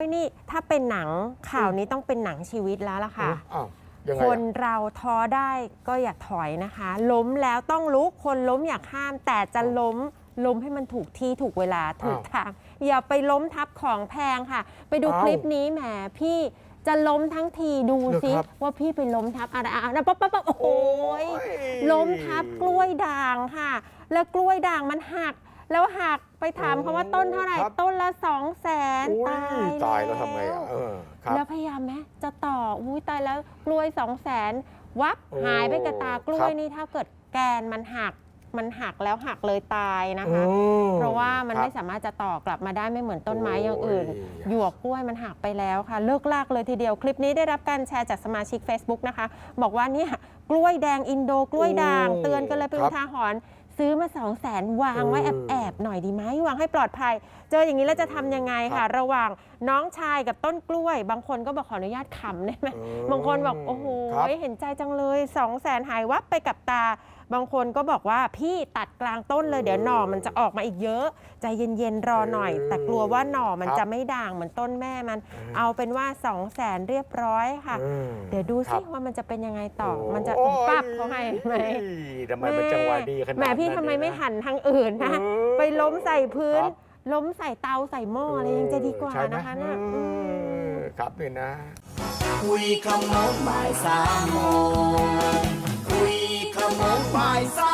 นี่ถ้าเป็นหนังข่าวนี้ต้องเป็นหนังชีวิตแล้วล่ะค่ะ อ้าวยังไงคอะนเราท้อได้ก็อย่าถอยนะคะ ล้มแล้วต้องลุกคนล้มอยากห้าม แต่จะล้มล้มให้มันถูกที่ถูกเวลาถูกทาง อย่าไปล้มทับของแพงค่ะ ไปดูคลิปนี้แหมพี่จะล้มทั้งทีดูสิว่าพี่ไปล้มทับอะไรอะนะป๊บป๊บป๊บโอ้โหยล้มทับกล้วยด่างค่ะ แล้วกล้วยด่างมันหัก แล้วหักไปถามเขาว่าต้นเท่าไหร่ครับ ต้นละสองแสนอุ้ตายตายแล้วทำไงอะเออครับ แล้วพยายามไหมจะต่ออุ้ยตายแล้วกล้วยสองแสนวับโอ้หายไปกับตากล้วยครับ นี่ถ้าเกิดแกนมันหักมันหักแล้วหักเลยตายนะคะ อืมเพราะว่ามันครับไม่สามารถจะต่อกลับมาได้ไม่เหมือนต้นไม้อย่างอื่น โอ้ย หยวกกล้วยมันหักไปแล้วค่ะ เลิกลากเลยทีเดียวคลิปนี้ได้รับการแชร์จากสมาชิก Facebook นะคะ บอกว่าเนี่ยกล้วยแดงอินโดกล้วยด่าง โอ้เตือนกันเลยเป็นครัอุบทาหรณ์ ซื้อมา2 0 0แสนวางไว้เอแออบๆหน่อยดีไหมวางให้ปลอดภัย เจออย่างนี้แล้วจะทำยังไงครัค่ะบระหว่างน้องชายกับต้นกล้วย บางคนก็บอกขออนุญาตขำได้ไหมเออบางคนบอกโอ้โหครับ เห็นใจจังเลย2 0 0แสนหายวับไปกับตา บางคนก็บอกว่าพี่ตัดกลางต้นเลยเดี๋ยวหน่อมันจะออกมาอีกเยอะ ใจเย็นๆรอหน่อย แต่กลัวว่าหน่อมันครับจะไม่ด่างเหมือนต้นแม่มันอืมเอาเป็นว่า2 0 0แสนเรียบร้อยค่ะ อืมเดี๋ยวดูครัสิบ ว่ามันจะเป็นยังไงต่อ โมันจะโอ้ยปั๊บเขาให้ไหมทำไมมันจังหวะดีขนาดนั้นแหมพี่ทำไมไม่หันทางอื่นนะ เออไปล้มใส่พื้น ครับ ล้มใส่เตาใส่หม้ออะไรยังจะดีกว่าใช่ไหมนะคะเนี่ยอือืม มครับนี่นะ คุยขโมงบ่ายสามโมง คุย